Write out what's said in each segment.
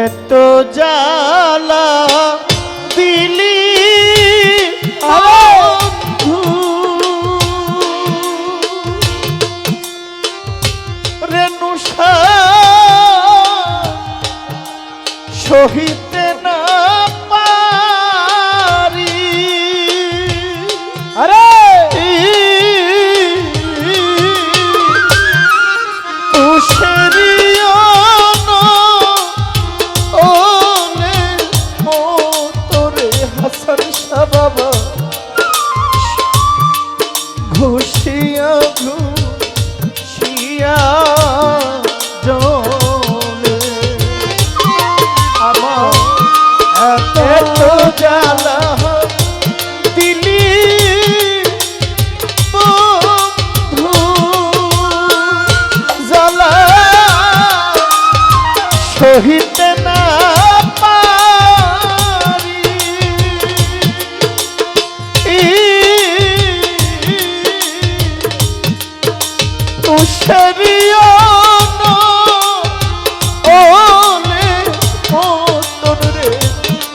এত জালা দিল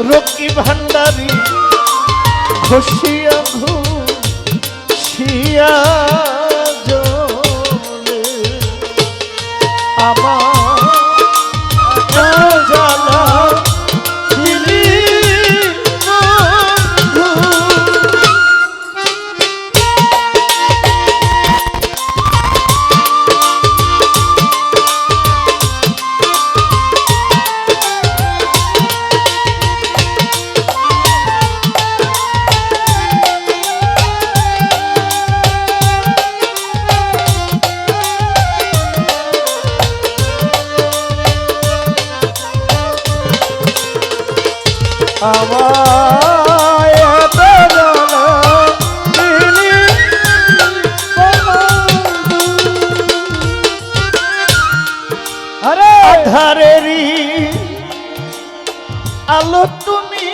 রকি ভান্ডারি খুশিয়া ঘষিয়া শিয়া আমায় এত আরে। আধারেরই আলো তুমি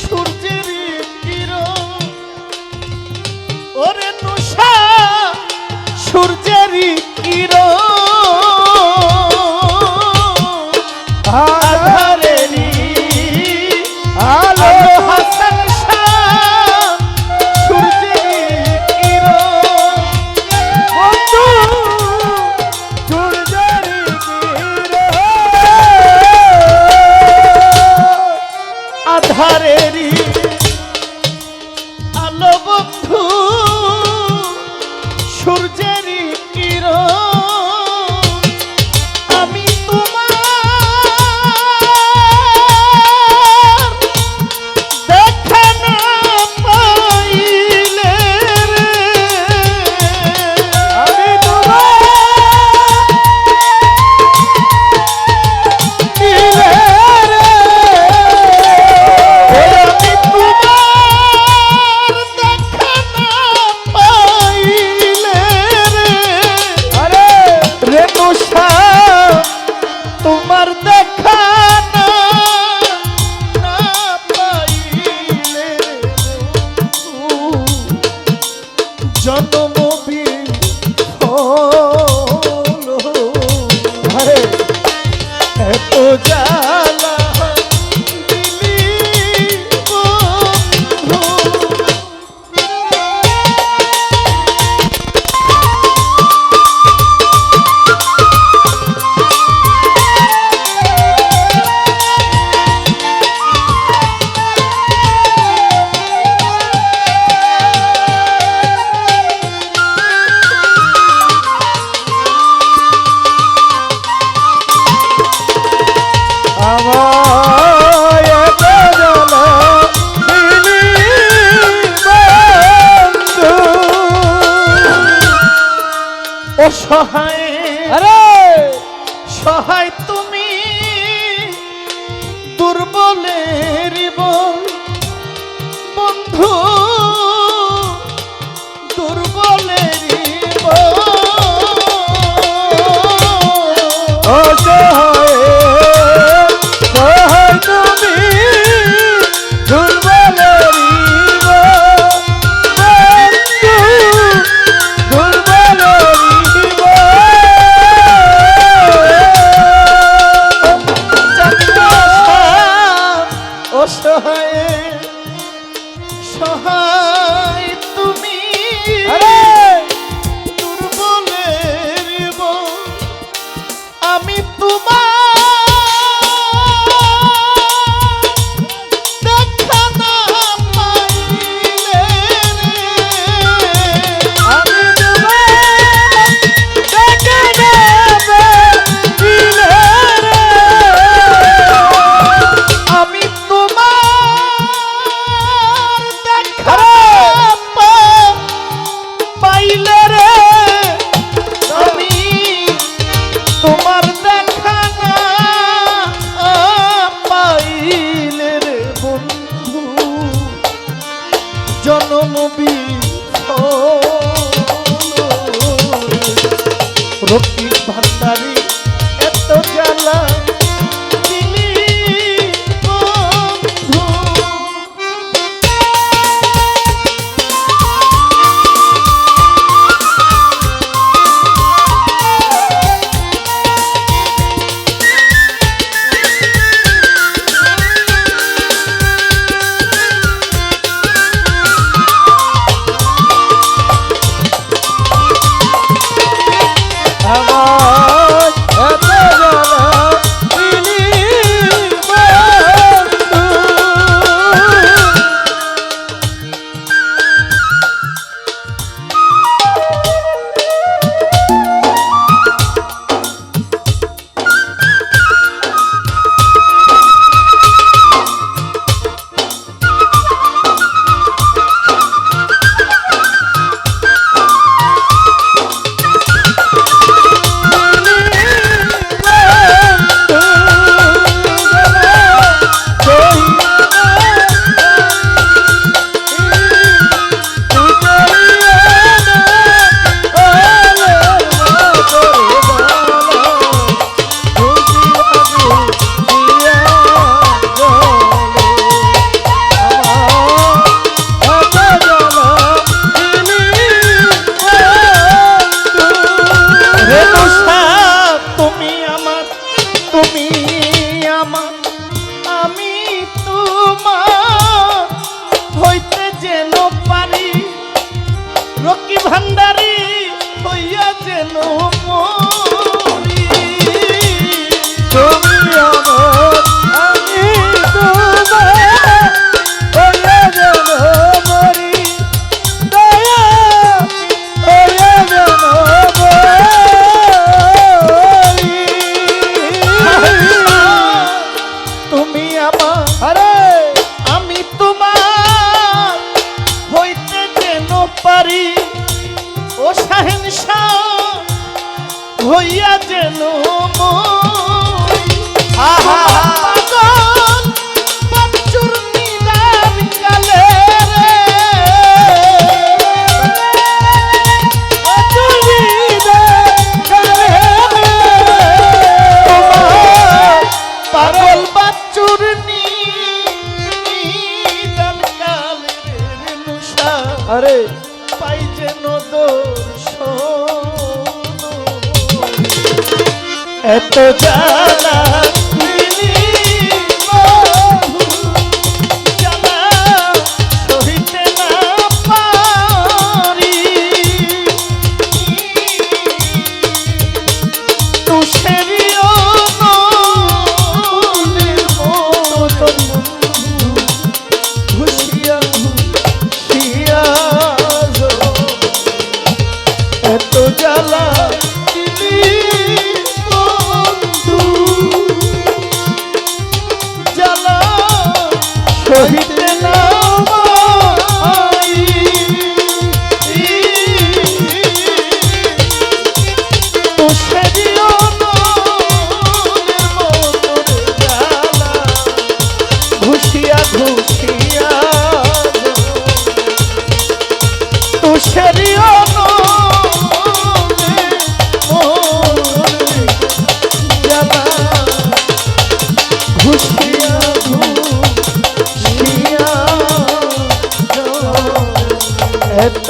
সূর্যের কিরণ। ওরে নুষা সূর্যের কিরণ। ও সহায় আরে! সহায় তুমি দুর্বলের বন্ধু অসহায়। রে নুষা আরে। পাই যেন দর্শন। এত জ্বালা এত